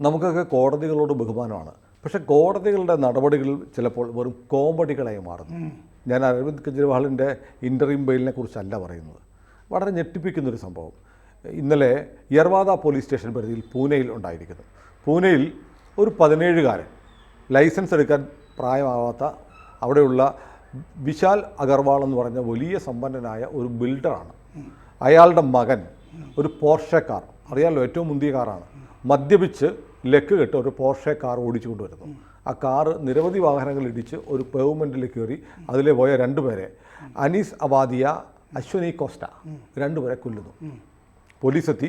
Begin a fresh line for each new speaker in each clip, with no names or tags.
നമുക്കൊക്കെ കോടതികളോട് ബഹുമാനമാണ്. പക്ഷെ കോടതികളുടെ നടപടികൾ ചിലപ്പോൾ വെറും കോമഡികളായി മാറുന്നു. ഞാൻ അരവിന്ദ് കെജ്രിവാളിന്റെ ഇന്റർവ്യൂ ബെയിലിനെ കുറിച്ചല്ല പറയുന്നത്. വളരെ ഞെട്ടിപ്പിക്കുന്നൊരു സംഭവം. ഇന്നലെ യർവാദ പോലീസ് സ്റ്റേഷൻ പരിധിയിൽ പൂനെയിൽ ഉണ്ടായിരിക്കുന്നു. പൂനെയിൽ ഒരു പതിനേഴുകാരൻ ലൈസൻസ് എടുക്കാൻ പ്രായമാവാത്ത അവിടെയുള്ള വിശാൽ അഗർവാൾ എന്ന് പറഞ്ഞ വലിയ സമ്പന്നനായ ഒരു ബിൽഡറാണ്. അയാളുടെ മകൻ ഒരു പോർഷെ കാർ അറിയാമല്ലോ ഏറ്റവും മുന്തിയ കാറാണ്. മദ്യപിച്ച് ലക്ക് കെട്ട് ഒരു പോർഷെ കാർ ഓടിച്ചുകൊണ്ട് വരുന്നു ആ കാർ നിരവധി വാഹനങ്ങൾ ഇടിച്ച് ഒരു പേവ്മെന്റിൽ കയറി അതിലെ പോയ രണ്ടുപേരെ അനീസ് അബാദിയ അശ്വനി കോസ്റ്റ രണ്ടുപേരെ കൊല്ലുന്നു. പോലീസെത്തി.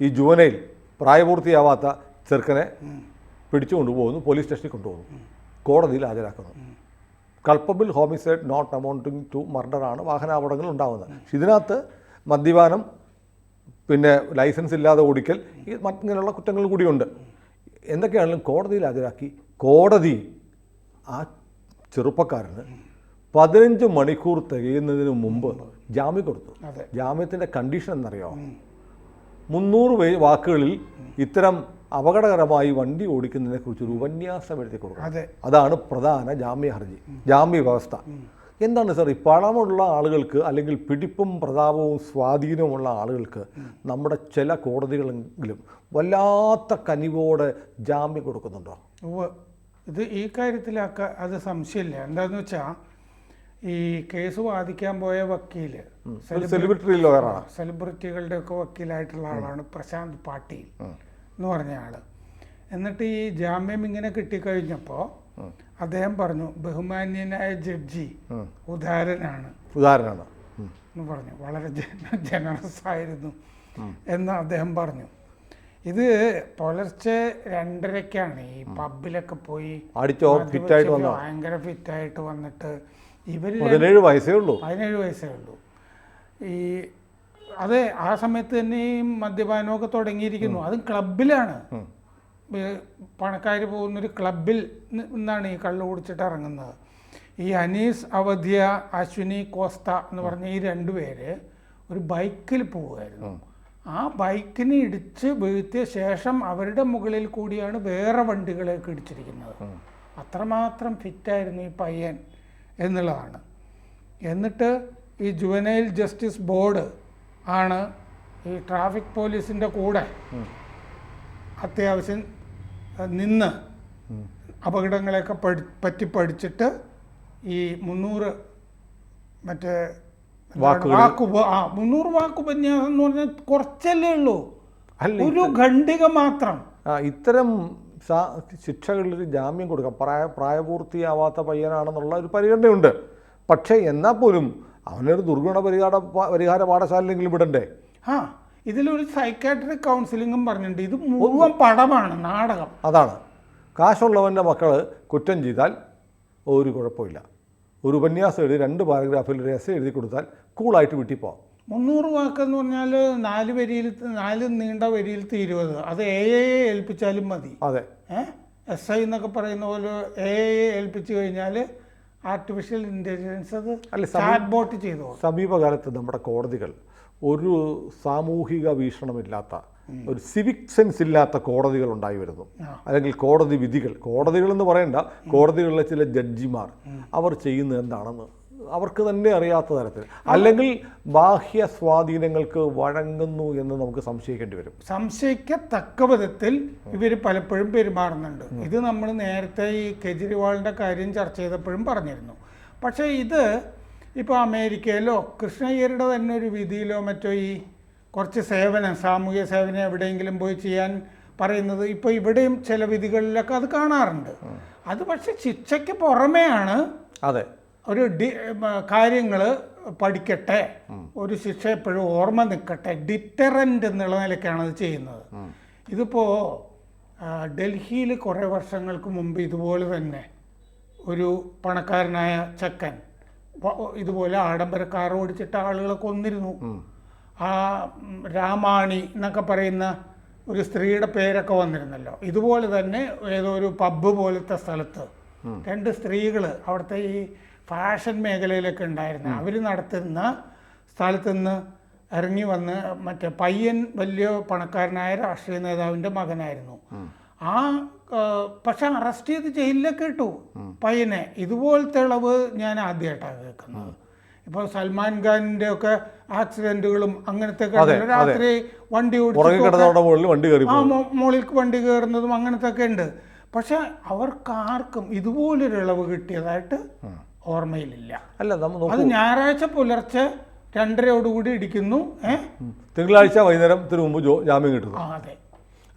ഈ ജുവനയിൽ പ്രായപൂർത്തിയാവാത്ത ചെറുക്കനെ പിടിച്ചു കൊണ്ടുപോകുന്നു പോലീസ് സ്റ്റേഷനിൽ കൊണ്ടുപോകുന്നു. കോടതിയിൽ ഹാജരാക്കുന്നു. Culpable homicide not amounting to മർഡറാണ് വാഹനാപകടങ്ങൾ ഉണ്ടാകുന്നത് പക്ഷെ ഇതിനകത്ത് മദ്യപാനം പിന്നെ ലൈസൻസ് ഇല്ലാതെ ഓടിക്കൽ ഇങ്ങനെയുള്ള കുറ്റങ്ങൾ കൂടിയുണ്ട്. എന്തൊക്കെയാണെങ്കിലും കോടതിയിൽ ഹാജരാക്കി. കോടതി ആ ചെറുപ്പക്കാരന് പതിനഞ്ച് മണിക്കൂർ തികയുന്നതിന് മുമ്പ് ജാമ്യം കൊടുത്തു. ജാമ്യത്തിന്റെ കണ്ടീഷൻ എന്നറിയാമോ മുന്നൂറ് വേ വാക്കുകളിൽ ഇത്തരം അപകടകരമായി വണ്ടി ഓടിക്കുന്നതിനെ കുറിച്ച് ഒരു ഉപന്യാസം എഴുതി കൊടുക്കുക
അതെ.
അതാണ് പ്രധാന ജാമ്യ ഹർജി ജാമ്യ വ്യവസ്ഥ എന്താണ് സാർ ഈ പണമുള്ള ആളുകൾക്ക് അല്ലെങ്കിൽ പിടിപ്പും പ്രതാപവും സ്വാധീനവുമുള്ള ആളുകൾക്ക് നമ്മുടെ ചില കോടതികളെങ്കിലും വല്ലാത്ത കനിവോടെ ജാമ്യം കൊടുക്കുന്നുണ്ടോ?
ഇത് ഈ കാര്യത്തിലൊക്കെ അത് സംശയമില്ല. എന്താണെന്ന് വെച്ചാൽ ഈ കേസ് വാദിക്കാൻ പോയ
വക്കീൽ സെലിബ്രിറ്റി
സെലിബ്രിറ്റികളുടെ ഒക്കെ വക്കീലായിട്ടുള്ള ആളാണ് പ്രശാന്ത് പാട്ടീൽ എന്ന് പറഞ്ഞ ആൾ. എന്നിട്ട് ഈ ജാമ്യം ഇങ്ങനെ കിട്ടിക്കഴിഞ്ഞപ്പോൾ അദ്ദേഹം പറഞ്ഞു ബഹുമാന്യനായ ജഡ്ജി ഉദാരനാണ്.
ഉദാഹരണമാണ്
എന്ന് പറഞ്ഞു. വളരെ ജനറസ് ആയിരുന്നു എന്ന് അദ്ദേഹം പറഞ്ഞു. ഇത് പുലർച്ചെ രണ്ടരക്കാണ് ഈ പബ്ബിലൊക്കെ പോയി ഭയങ്കര ഫിറ്റായിട്ട് വന്നിട്ട് ഇവർ
പതിനേഴ് വയസ്സേ ഉള്ളൂ.
പതിനേഴ് വയസ്സേ ഉള്ളൂ. ഈ അതെ ആ സമയത്ത് തന്നെ ഈ മദ്യപാനമൊക്കെ തുടങ്ങിയിരിക്കുന്നു. അതും ക്ലബിലാണ് പണക്കാർ പോകുന്നൊരു ക്ലബിൽ നിന്നാണ് ഈ കള്ളു കുടിച്ചിട്ട് ഇറങ്ങുന്നത്. ഈ അനീസ് അവധ്യ അശ്വിനി കോസ്ത എന്ന് പറഞ്ഞ ഈ രണ്ടുപേര് ഒരു ബൈക്കിൽ പോവുമായിരുന്നു ആ ബൈക്കിനെ ഇടിച്ച് വീഴ്ത്തിയ ശേഷം അവരുടെ മുകളിൽ കൂടിയാണ് വേറെ വണ്ടികളെയൊക്കെ ഇടിച്ചിരിക്കുന്നത്. അത്രമാത്രം ഫിറ്റായിരുന്നു ഈ പയ്യൻ എന്നുള്ളതാണ്. എന്നിട്ട് ഈ ജുവനൈൽ ജസ്റ്റിസ് ബോർഡ് ആണ് ഈ ട്രാഫിക് പോലീസിന്റെ കൂടെ അത്യാവശ്യം നിന്ന് അപകടങ്ങളെയൊക്കെ പഠി പറ്റി പഠിച്ചിട്ട് ഈ മുന്നൂറ് മറ്റേ വാക്ക്. ആ മുന്നൂറ് വാക്ക് ഉപന്യാസം എന്ന് പറഞ്ഞാൽ കുറച്ചല്ലേ ഉള്ളൂ. ഒരു ഖണ്ഡിക മാത്രം.
ഇത്തരം ശിക്ഷകളിലൊരു ശിക്ഷകളിൽ ജാമ്യം കൊടുക്കാം പ്രായ പ്രായപൂർത്തിയാവാത്ത പയ്യനാണെന്നുള്ള ഒരു പരിഗണനയുണ്ട്. പക്ഷേ എന്നാൽ പോലും അവനൊരു ദുർഗുണ പരിഹാര പരിഹാര പാഠശാലയിലെങ്കിലും വിടണ്ടേ
ആ. ഇതിലൊരു സൈക്കാട്രിക് കൗൺസിലിങ്ങും പറഞ്ഞിട്ടുണ്ട്. ഇത് മുഴുവൻ പടമാണ് നാടകം.
അതാണ്. കാശുള്ളവന്റെ മക്കൾ കുറ്റം ചെയ്താൽ ഒരു കുഴപ്പമില്ല. ഒരു ഉപന്യാസം എഴുതി രണ്ട് പാരഗ്രാഫിൽ ഒരു എസ് എഴുതി കൊടുത്താൽ കൂളായിട്ട് വീട്ടിൽ പോകാം
മുന്നൂറ് വാക്കെന്ന് പറഞ്ഞാൽ നാല് വരിയിൽ നാല് നീണ്ട വരിയിൽ തീരുവത് അത് എ എ ഏൽപ്പിച്ചാലും മതി.
അതെ.
എസ് ഐ എന്നൊക്കെ പറയുന്ന പോലെ എ എ ഏൽപ്പിച്ചു കഴിഞ്ഞാൽ ആർട്ടിഫിഷ്യൽ ഇന്റലിജൻസ് അത്
അല്ല,
ചാറ്റ് ബോട്ട് ചെയ്തു
സമീപകാലത്ത് നമ്മുടെ കോടതികൾ ഒരു സാമൂഹിക വീക്ഷണമില്ലാത്ത ഒരു സിവിക് സെൻസ് ഇല്ലാത്ത കോടതികൾ ഉണ്ടായി വരുന്നു. അല്ലെങ്കിൽ കോടതി വിധികൾ. കോടതികൾ എന്ന് പറയണ്ട കോടതികളിലെ ചില ജഡ്ജിമാർ അവർ ചെയ്യുന്നത് എന്താണെന്ന് അവർക്ക് തന്നെ അറിയാത്ത തരത്തിൽ. അല്ലെങ്കിൽ ബാഹ്യ സ്വാധീനങ്ങൾക്ക് വഴങ്ങുന്നു എന്ന് നമുക്ക് സംശയിക്കേണ്ടി വരും.
സംശയിക്കത്തക്ക വിധത്തിൽ ഇവർ പലപ്പോഴും പെരുമാറുന്നുണ്ട്. ഇത് നമ്മൾ നേരത്തെ ഈ കെജ്രിവാളിന്റെ കാര്യം ചർച്ച ചെയ്തപ്പോഴും പറഞ്ഞിരുന്നു. പക്ഷേ ഇത് ഇപ്പോൾ അമേരിക്കയിലോ കൃഷ്ണയ്യരുടെ തന്നെ ഒരു വിധിയിലോ മറ്റോ ഈ കുറച്ച് സേവനം സാമൂഹ്യ സേവനം എവിടെയെങ്കിലും പോയി ചെയ്യാൻ പറയുന്നത് ഇപ്പോൾ ഇവിടെയും ചില വിധികളിലൊക്കെ അത് കാണാറുണ്ട്. അത് പക്ഷെ ശിക്ഷയ്ക്ക് പുറമെയാണ്
അതെ.
ഒരു ഡി കാര്യങ്ങൾ പഠിക്കട്ടെ ഒരു ശിക്ഷ എപ്പോഴും ഓർമ്മ നിൽക്കട്ടെ ഡിറ്ററന്റ് എന്നുള്ള നിലയ്ക്കാണ് അത് ചെയ്യുന്നത്. ഇതിപ്പോൾ ഡൽഹിയിൽ കുറേ വർഷങ്ങൾക്ക് മുമ്പ് ഇതുപോലെ തന്നെ ഒരു പണക്കാരനായ ചെക്കൻ ഇതുപോലെ ആഡംബര കാർ ഓടിച്ചിട്ട് ആളുകളെ കൊന്നിരുന്നു ആ രാമാണി എന്നൊക്കെ പറയുന്ന ഒരു സ്ത്രീയുടെ പേരൊക്കെ വന്നിരുന്നല്ലോ. ഇതുപോലെ തന്നെ ഏതോ ഒരു പബ്ബ് പോലത്തെ സ്ഥലത്ത് രണ്ട് സ്ത്രീകൾ അവിടുത്തെ ഈ ഫാഷൻ മേഖലയിലൊക്കെ ഉണ്ടായിരുന്നു. അവർ നടത്തുന്ന സ്ഥലത്ത് നിന്ന് ഇറങ്ങി വന്ന് മറ്റേ പയ്യൻ വലിയ പണക്കാരനായ രാഷ്ട്രീയ നേതാവിന്റെ മകനായിരുന്നു. ആ പക്ഷെ അറസ്റ്റ് ചെയ്ത് ജയിലിലൊക്കെ ഇട്ടു പയ്യനെ. ഇതുപോലത്തെ ഇളവ് ഞാൻ ആദ്യമായിട്ടാണ് കേൾക്കുന്നത്. ഇപ്പൊ സൽമാൻ ഖാനിന്റെ ഒക്കെ ആക്സിഡന്റുകളും അങ്ങനത്തെ രാത്രി വണ്ടി
ഓടിച്ചു മുകളിൽ വണ്ടി
ആ മോളിൽ വണ്ടി കയറുന്നതും അങ്ങനത്തെ ഒക്കെ ഉണ്ട്. പക്ഷെ അവർക്ക് ആർക്കും ഇതുപോലൊരു ഇളവ് കിട്ടിയതായിട്ട് ഓർമ്മയിലില്ല.
അല്ല
അത് ഞായറാഴ്ച പുലർച്ചെ രണ്ടരയോടുകൂടി ഇടിക്കുന്നു ഏഹ്
തിങ്കളാഴ്ച വൈകുന്നേരം മുമ്പ് ജാമ്യം കിട്ടുന്നു.
അതെ.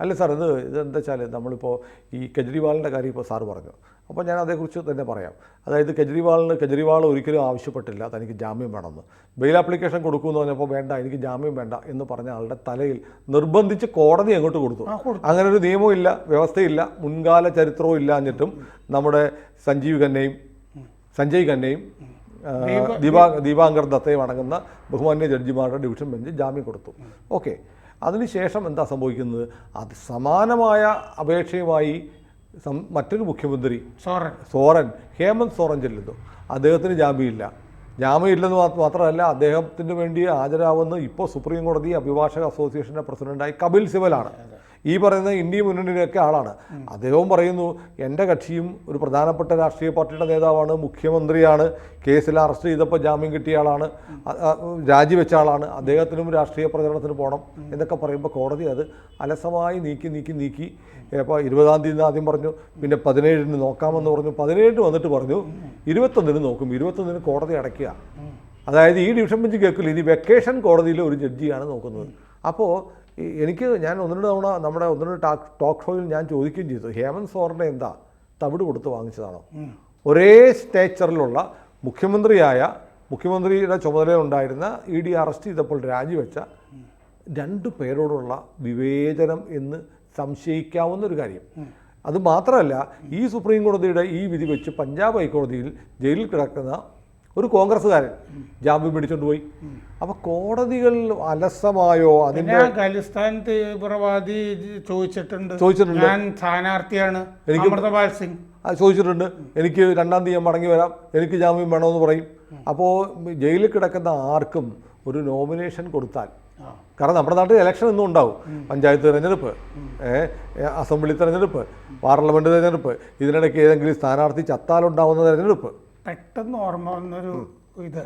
അല്ല സാർ ഇത് ഇതെന്താ വെച്ചാൽ നമ്മളിപ്പോൾ ഈ കെജ്രിവാളിന്റെ കാര്യം ഇപ്പോൾ സാറ് പറഞ്ഞു. അപ്പോൾ ഞാൻ അതേക്കുറിച്ച് തന്നെ പറയാം. അതായത് കെജ്രിവാളിന് കെജ്രിവാൾ ഒരിക്കലും ആവശ്യപ്പെട്ടില്ല തനിക്ക് ജാമ്യം വേണമെന്ന്. ബെയിൽ ആപ്ലിക്കേഷൻ കൊടുക്കുമെന്ന് പറഞ്ഞപ്പോൾ വേണ്ട എനിക്ക് ജാമ്യം വേണ്ട എന്ന് പറഞ്ഞ ആളുടെ തലയിൽ നിർബന്ധിച്ച് കോടതി അങ്ങോട്ട് കൊടുത്തു. അങ്ങനെ ഒരു നിയമവും ഇല്ല വ്യവസ്ഥയില്ല മുൻകാല ചരിത്രവും ഇല്ലാഞ്ഞിട്ടും നമ്മുടെ സഞ്ജീവ് ഖന്നയും സഞ്ജയ് ഖന്നയും ദീപാ ദീപാങ്കർ ദത്തയും അടങ്ങുന്ന ബഹുമാന്യ ജഡ്ജിമാരുടെ ഡിവിഷൻ ബെഞ്ച് ജാമ്യം കൊടുത്തു. ഓക്കെ. അതിനുശേഷം എന്താ സംഭവിക്കുന്നത്? അത് സമാനമായ അപേക്ഷയുമായി സം- മറ്റൊരു മുഖ്യമന്ത്രി
സോറൻ.
സോറൻ ഹേമന്ത് സോറൻ ചെല്ലുന്നു. അദ്ദേഹത്തിന് ജാമ്യമില്ല. ജാമ്യമില്ലെന്ന് മാത്ര- മാത്രമല്ല അദ്ദേഹത്തിന് വേണ്ടി ഹാജരാവുന്ന ഇപ്പോൾ സുപ്രീം കോടതി അഭിഭാഷക അസോസിയേഷന്റെ പ്രസിഡന്റായി കപിൽ സിബലാണ് ഈ പറയുന്ന ഇന്ത്യ മുന്നണിയിലൊക്കെ ആളാണ്. അദ്ദേഹവും പറയുന്നു എന്റെ കക്ഷിയും ഒരു പ്രധാനപ്പെട്ട രാഷ്ട്രീയ പാർട്ടിയുടെ നേതാവാണ് മുഖ്യമന്ത്രിയാണ്. കേസിൽ അറസ്റ്റ് ചെയ്തപ്പോൾ ജാമ്യം കിട്ടിയ ആളാണ്. രാജിവെച്ച ആളാണ്. അദ്ദേഹത്തിനും രാഷ്ട്രീയ പ്രചരണത്തിന് പോകണം എന്നൊക്കെ പറയുമ്പോൾ കോടതി അത് അലസമായി നീക്കി നീക്കി നീക്കി. ഇപ്പോൾ ഇരുപതാം തീയതി ആദ്യം പറഞ്ഞു പിന്നെ പതിനേഴിന് നോക്കാമെന്ന് പറഞ്ഞു. പതിനേഴിന് വന്നിട്ട് പറഞ്ഞു ഇരുപത്തൊന്നിന് നോക്കും. ഇരുപത്തൊന്നിന് കോടതി അടയ്ക്കുക. അതായത് ഈ ഡിവിഷൻ ബെഞ്ച് കേൾക്കില്ല. ഇനി വെക്കേഷൻ കോടതിയിലെ ഒരു ജഡ്ജിയാണ് നോക്കുന്നത്. അപ്പോൾ എനിക്ക് ഞാൻ ഒന്ന് രണ്ട് തവണ നമ്മുടെ ഒന്ന് രണ്ട് ടാക്ക് ടോക്ക് ഷോയിൽ ഞാൻ ചോദിക്കുകയും ചെയ്തു. ഹേമന്ത് സോറിനെ എന്താ തവിട് കൊടുത്ത് വാങ്ങിച്ചതാണോ? ഒരേ സ്റ്റേച്ചറിലുള്ള മുഖ്യമന്ത്രിയായ മുഖ്യമന്ത്രിയുടെ ചുമതലയുണ്ടായിരുന്ന ഇ ഡി അറസ്റ്റ് ചെയ്തപ്പോൾ രാജിവെച്ച രണ്ട് പേരോടുള്ള വിവേചനം എന്ന് സംശയിക്കാവുന്ന ഒരു കാര്യം. അത് മാത്രമല്ല ഈ സുപ്രീം കോടതിയുടെ ഈ വിധി വെച്ച് പഞ്ചാബ് ഹൈക്കോടതിയിൽ ജയിലിൽ കിടക്കുന്ന ഒരു കോൺഗ്രസ്സുകാരൻ ജാമ്യം പിടിച്ചോണ്ട് പോയി. അപ്പൊ കോടതികൾ അലസമായോ അതിന്റെ
ഖലിസ്ഥാൻ തീവ്രവാദി ചോദിച്ചിട്ടുണ്ട്.
ചോദിച്ചിട്ടുണ്ട്.
ഞാൻ സ്ഥാനാർത്ഥിയാണ്.
എനിക്ക്
അമൃതപാൽ സിംഗ്.
അത് ചോദിച്ചിട്ടുണ്ട്. എനിക്ക് രണ്ടാം തീയതി മടങ്ങി വരാം. എനിക്ക് ജാമ്യം വേണമെന്ന് പറയും. അപ്പോൾ ജയിലിൽ കിടക്കുന്ന ആർക്കും ഒരു നോമിനേഷൻ കൊടുത്താൽ. കാരണം നമ്മുടെ നാട്ടിൽ ഇലക്ഷൻ ഇന്നും ഉണ്ടാവും. പഞ്ചായത്ത് തിരഞ്ഞെടുപ്പ് അസംബ്ലി തിരഞ്ഞെടുപ്പ് പാർലമെന്റ് തിരഞ്ഞെടുപ്പ് ഇതിനിടയ്ക്ക് ഏതെങ്കിലും സ്ഥാനാർത്ഥി ചത്താലുണ്ടാവുന്ന തിരഞ്ഞെടുപ്പ്.
പെട്ടെന്ന് ഓർമ്മ വന്നൊരു ഇത്.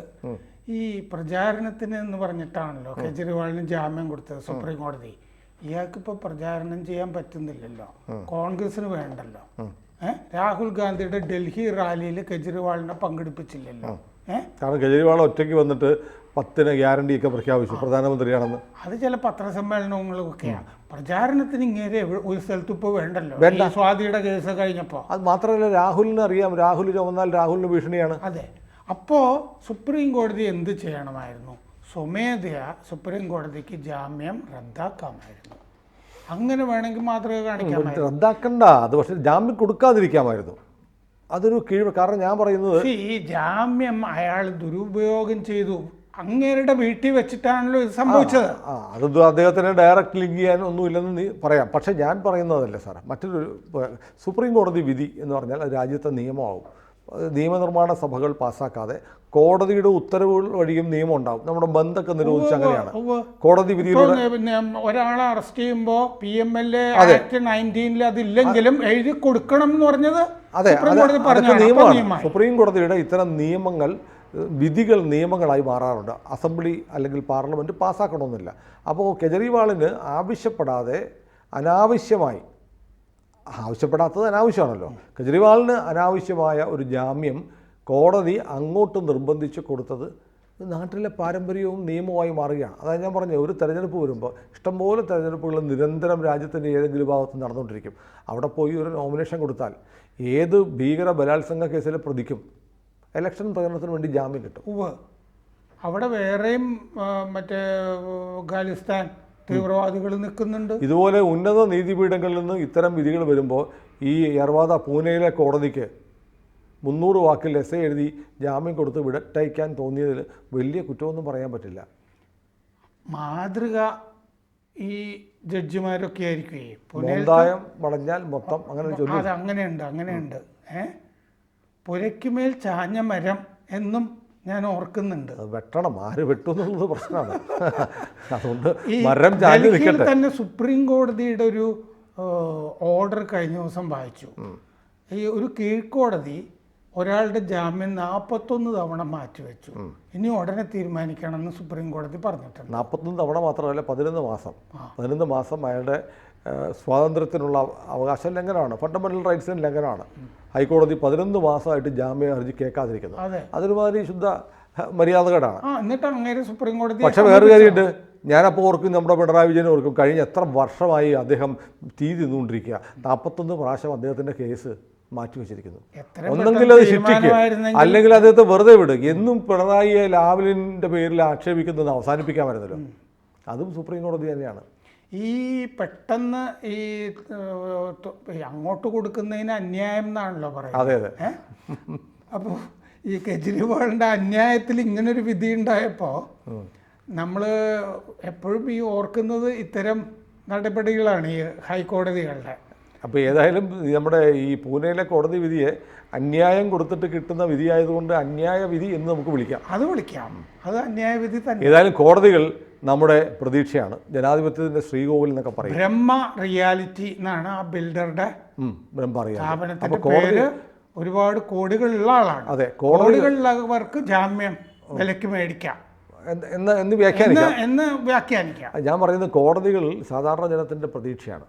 ഈ പ്രചാരണത്തിന് എന്ന് പറഞ്ഞിട്ടാണല്ലോ കെജ്രിവാളിന് ജാമ്യം കൊടുത്തത് സുപ്രീം കോടതി. ഇയാൾക്കിപ്പോ പ്രചാരണം ചെയ്യാൻ പറ്റുന്നില്ലല്ലോ. കോൺഗ്രസിന് വേണ്ടല്ലോ. രാഹുൽ ഗാന്ധിയുടെ ഡൽഹി റാലിയിൽ കെജ്രിവാളിനെ പങ്കെടുപ്പിച്ചില്ലല്ലോ.
കാരണം കെജ്രിവാൾ ഒറ്റയ്ക്ക് വന്നിട്ട് പത്തിന് ഗ്യാരണ്ടി ഒക്കെ പ്രഖ്യാപിച്ചു പ്രധാനമന്ത്രിയാണെന്ന്.
അത് ചില പത്രസമ്മേളനങ്ങളും ഒക്കെയാണ് പ്രചാരണത്തിന് ഇങ്ങനെ ഒരു സ്ഥലത്ത് ഇപ്പോൾ വേണ്ടല്ലോ.
വേണ്ട.
സ്വാതിയുടെ കേസ് കഴിഞ്ഞപ്പോൾ
അത് മാത്രമല്ല രാഹുലിന് അറിയാം. രാഹുൽ ചുമന്നാൽ രാഹുലിന് ഭീഷണിയാണ്.
അതെ. അപ്പോൾ സുപ്രീം കോടതി എന്ത് ചെയ്യണമായിരുന്നു? സ്വമേധയാ സുപ്രീം കോടതിക്ക് ജാമ്യം റദ്ദാക്കാമായിരുന്നു. അങ്ങനെ വേണമെങ്കിൽ മാത്രമേ കാണിക്കാൻ
റദ്ദാക്കണ്ട. അത് പക്ഷേ ജാമ്യം കൊടുക്കാതിരിക്കാമായിരുന്നു. അതൊരു കീഴ് കാരണം ഞാൻ പറയുന്നത്
ഈ ജാമ്യം അയാൾ ദുരുപയോഗം ചെയ്തു. അങ്ങേരുടെ വീട്ടിൽ വെച്ചിട്ടാണല്ലോ ഇത് സംഭവിച്ചത്.
അത് അദ്ദേഹത്തിന് ഡയറക്റ്റ് ലിങ്ക് ചെയ്യാൻ ഒന്നുമില്ലെന്ന് നീ പറയാം. പക്ഷേ ഞാൻ പറയുന്നതല്ല സാറേ മറ്റൊരു സുപ്രീം കോടതി വിധി എന്ന് പറഞ്ഞാൽ രാജ്യത്തെ നിയമമാവും. നിയമനിർമ്മാണ സഭകൾ പാസ്സാക്കാതെ കോടതിയുടെ ഉത്തരവുകൾ വഴിയും നിയമം ഉണ്ടാവും. നമ്മുടെ ബന്ധമൊക്കെ നിരോധിച്ച് അങ്ങനെയാണ്. കോടതി വിധിയിലൂടെ
ഇപ്പൊ പിന്നെ ഒരാളെ അറസ്റ്റ് ചെയ്യുമ്പോൾ P M L A act നയന്റീനിൽ അതില്ലെങ്കിലും എഴുതി കൊടുക്കണം എന്ന് പറഞ്ഞത്
അതെ അതൊക്കെ നിയമമാണ്. സുപ്രീം കോടതിയുടെ ഇത്തരം നിയമങ്ങൾ വിധികൾ നിയമങ്ങളായി മാറാറുണ്ട്. അസംബ്ലി അല്ലെങ്കിൽ പാർലമെന്റ് പാസ്സാക്കണമെന്നില്ല അപ്പോൾ കെജ്രിവാളിന് ആവശ്യപ്പെടാതെ അനാവശ്യമായി ആവശ്യപ്പെടാത്തത് അനാവശ്യമാണല്ലോ. കെജ്രിവാളിന് അനാവശ്യമായ ഒരു ജാമ്യം കോടതി അങ്ങോട്ട് നിർബന്ധിച്ച് കൊടുത്തത് നാട്ടിലെ പാരമ്പര്യവും നിയമവുമായി മാറുകയാണ്. അതായത് ഞാൻ പറഞ്ഞു ഒരു തെരഞ്ഞെടുപ്പ് വരുമ്പോൾ ഇഷ്ടംപോലെ തെരഞ്ഞെടുപ്പുകൾ നിരന്തരം രാജ്യത്തിന്റെ ഏതെങ്കിലും ഭാഗത്ത് നടന്നുകൊണ്ടിരിക്കും. അവിടെ പോയി ഒരു നോമിനേഷൻ കൊടുത്താൽ ഏത് ഭീകര ബലാത്സംഗ കേസിൽ പ്രതിക്കും? ഇലക്ഷൻ പ്രചരണത്തിന് വേണ്ടി ജാമ്യം കിട്ടും.
അവിടെ വേറെയും മറ്റേ ഖാലിസ്ഥാൻ തീവ്രവാദികൾ നിൽക്കുന്നുണ്ട്.
ഇതുപോലെ ഉന്നത നീതിപീഠങ്ങളിൽ നിന്ന് ഇത്തരം വിധികൾ വരുമ്പോൾ ഈ യർവാദ പൂനെയിലെ കോടതിക്ക് മുന്നൂറ് വാക്കിൽ എസ് എഴുതി ജാമ്യം കൊടുത്ത് വിടട്ടയക്കാൻ തോന്നിയതിൽ വലിയ കുറ്റമൊന്നും പറയാൻ പറ്റില്ല.
മാതൃക ഈ ജഡ്ജിമാരൊക്കെ ആയിരിക്കും
മോന്തായം വളഞ്ഞാൽ മൊത്തം അങ്ങനെ
അത് അങ്ങനെയുണ്ട്. അങ്ങനെയുണ്ട് ഏ? പുരയ്ക്കുമേൽ ചാഞ്ഞ മരം എന്നും ഞാൻ ഓർക്കുന്നുണ്ട്
അത് വെട്ടണം. ആര് വെട്ടു എന്നുള്ളത് പ്രശ്നമാണ്. അതുകൊണ്ട് മരം ചാഞ്ഞ് നിൽക്കട്ടെ.
തന്നെ സുപ്രീം കോടതിയുടെ ഒരു ഓർഡർ കഴിഞ്ഞ ദിവസം വായിച്ചു. ഈ ഒരു കീഴ്ക്കോടതി ഒരാളുടെ ജാമ്യം നാൽപ്പത്തൊന്ന് തവണ മാറ്റിവെച്ചു. ഇനി ഉടനെ തീരുമാനിക്കണമെന്ന് സുപ്രീം കോടതി പറഞ്ഞിട്ടുണ്ട്.
നാൽപ്പത്തൊന്ന് തവണ മാത്രമല്ല പതിനൊന്ന് മാസം. പതിനൊന്ന് മാസം അയാളുടെ സ്വാതന്ത്ര്യത്തിനുള്ള അവകാശ ലംഘനമാണ്. ഫണ്ടമെന്റൽ റൈറ്റ്സിന് ലംഘനമാണ്. ഹൈക്കോടതി പതിനൊന്ന് മാസമായിട്ട് ജാമ്യ ഹർജി കേൾക്കാതിരിക്കുന്നത്
അതെ.
അതൊരുമാതിരി ശുദ്ധ മര്യാദകേടാണ്.
എന്നിട്ട് സുപ്രീം കോടതി
പക്ഷെ വേറെ കാര്യമുണ്ട്. ഞാനപ്പോൾ ഓർക്കും നമ്മുടെ പിണറായി വിജയൻ ഓർക്കും കഴിഞ്ഞ എത്ര വർഷമായി അദ്ദേഹം തീ തിന്നുകൊണ്ടിരിക്കുക. നാൽപ്പത്തൊന്ന് പ്രാവശ്യം അദ്ദേഹത്തിന്റെ കേസ് മാറ്റിവെച്ചിരിക്കുന്നു
എത്ര
ഒന്നെങ്കിൽ അത് ശിക്ഷിക്കുക അല്ലെങ്കിൽ അദ്ദേഹത്തെ വെറുതെ വിടുക എന്നും പിണറായിയെ ലാവലിന്റെ പേരിൽ ആക്ഷേപിക്കുന്നത് അവസാനിപ്പിക്കാൻ വരുന്നല്ലോ. അതും സുപ്രീം കോടതി തന്നെയാണ്.
ഈ പെട്ടെന്ന് ഈ അങ്ങോട്ട് കൊടുക്കുന്നതിന് അന്യായം എന്നാണല്ലോ പറയുന്നത്. അപ്പോൾ ഈ കെജ്രിവാളിന്റെ അന്യായത്തിൽ ഇങ്ങനൊരു വിധി ഉണ്ടായപ്പോൾ നമ്മൾ എപ്പോഴും ഈ ഓർക്കുന്നത് ഇത്തരം നടപടികളാണ് ഈ ഹൈക്കോടതികളുടെ.
അപ്പോൾ ഏതായാലും നമ്മുടെ ഈ പൂനെയിലെ കോടതി വിധിയെ അന്യായം കൊടുത്തിട്ട് കിട്ടുന്ന വിധിയായതുകൊണ്ട് അന്യായ വിധി എന്ന് നമുക്ക് വിളിക്കാം.
അത് വിളിക്കാം. അത് അന്യായ വിധി തന്നെ.
ഏതായാലും കോടതികൾ നമ്മുടെ പ്രതീക്ഷയാണ്. ജനാധിപത്യത്തിന്റെ ശ്രീകോവിൽ എന്നൊക്കെ പറയും.
ബ്രഹ്മ റിയാലിറ്റി എന്നാണ് ആ ബിൽഡറുടെ
ബ്രഹ്മ കോടതി
ഒരുപാട് കോടികളുള്ള ആളാണ്.
അതെ
കോടികളുള്ളവർക്ക് ജാമ്യം വിലക്ക് മേടിക്കാം.
എന്ന് വ്യാഖ്യാനിക്കാം.
എന്ന് എന്ന് വ്യാഖ്യാനിക്കാം.
ഞാൻ പറയുന്നത് കോടതികൾ സാധാരണ ജനത്തിന്റെ പ്രതീക്ഷയാണ്.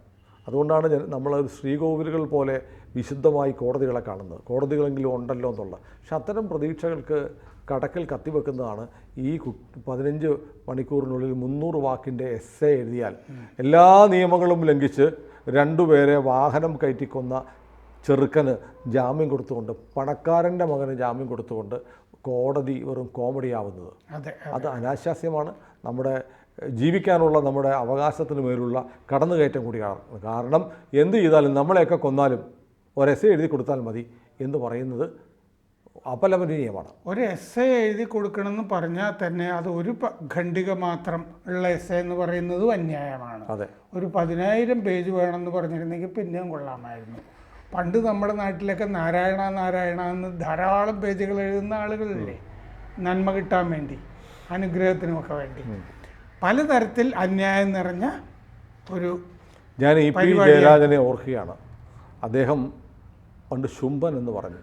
അതുകൊണ്ടാണ് നമ്മൾ ശ്രീകോവിലുകൾ പോലെ വിശുദ്ധമായി കോടതികളെ കാണുന്നത്. കോടതികളെങ്കിലും ഉണ്ടല്ലോ എന്നുള്ളത് പക്ഷെ അത്തരം പ്രതീക്ഷകൾക്ക് കടക്കൽ കത്തിവെക്കുന്നതാണ് ഈ കു- പതിനഞ്ച് മണിക്കൂറിനുള്ളിൽ മുന്നൂറ് വാക്കിന്റെ എസ് എ എഴുതിയാൽ. എല്ലാ നിയമങ്ങളും ലംഘിച്ച് രണ്ടുപേരെ വാഹനം കയറ്റിക്കൊന്ന ചെറുക്കന് ജാമ്യം കൊടുത്തുകൊണ്ട് പണക്കാരന്റെ മകന് ജാമ്യം കൊടുത്തുകൊണ്ട് കോടതി വെറും കോമഡിയാവുന്നത്.
അതെ.
അത് അനാശാസ്യമാണ്. നമ്മുടെ ജീവിക്കാനുള്ള നമ്മുടെ അവകാശത്തിന് മേലുള്ള കടന്നുകയറ്റം കൂടിയാണ്. കാരണം എന്ത് ചെയ്താലും നമ്മളെയൊക്കെ കൊന്നാലും ഒരു എസ് എഴുതി കൊടുത്താൽ മതി എന്ന് പറയുന്നത് അപലപനീയമാണ്.
ഒരു എസ് എ എഴുതി കൊടുക്കണമെന്ന് പറഞ്ഞാൽ തന്നെ അത് ഒരു ഖണ്ഡിക മാത്രം ഉള്ള എസ് എ എന്ന് പറയുന്നതും അന്യായമാണ്.
അതെ.
ഒരു പതിനായിരം പേജ് വേണമെന്ന് പറഞ്ഞിരുന്നെങ്കിൽ പിന്നെയും കൊള്ളാമായിരുന്നു. പണ്ട് നമ്മുടെ നാട്ടിലൊക്കെ നാരായണ നാരായണ എന്ന് ധാരാളം പേജുകൾ എഴുതുന്ന ആളുകളില്ലേ? നന്മ കിട്ടാൻ വേണ്ടി അനുഗ്രഹത്തിനുമൊക്കെ വേണ്ടി. പലതരത്തിൽ അന്യായം നിറഞ്ഞ ഒരു
ഞാൻ ഇ പി ജയരാജനെ ഓർക്കുകയാണ്. അദ്ദേഹം പണ്ട് ശുംഭൻ എന്ന് പറഞ്ഞു.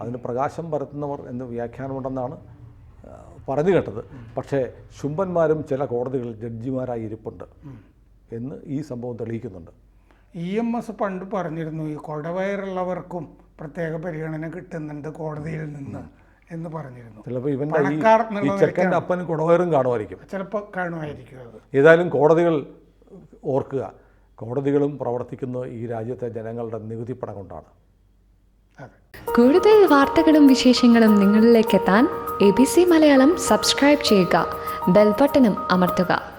അതിന് പ്രകാശം പരത്തുന്നവർ എന്ന് വ്യാഖ്യാനമുണ്ടെന്നാണ് പറഞ്ഞു കേട്ടത്. പക്ഷേ ശുംഭന്മാരും ചില കോടതികളിൽ ജഡ്ജിമാരായി ഇരിപ്പുണ്ട് എന്ന് ഈ സംഭവം തെളിയിക്കുന്നുണ്ട്.
ഇ എം എസ് പണ്ട് പറഞ്ഞിരുന്നു ഈ കൊടവയറുള്ളവർക്കും പ്രത്യേക പരിഗണന കിട്ടുന്നുണ്ട് കോടതിയിൽ നിന്ന്. എന്ന് പറഞ്ഞിരുന്നു.
ചിലപ്പോൾ ഇവന്റെ ഈ ചെക്കന്റെ അപ്പന് കുടവയറും കാണുമായിരിക്കും.
ചിലപ്പോൾ കാണുമായിരിക്കും അത്.
ഏതായാലും കോടതികൾ ഓർക്കുക കോടതികളും പ്രവർത്തിക്കുന്ന ഈ രാജ്യത്തെ ജനങ്ങളുടെ നികുതി പണം കൊണ്ടാണ്.
അതെ.
കൂടുതൽ വാർത്തകളും വിശേഷങ്ങളും നിങ്ങളിലേക്ക് എത്താൻ A B C Malayalam subscribe ചെയ്യുക ബെൽബട്ടനും അമർത്തുക.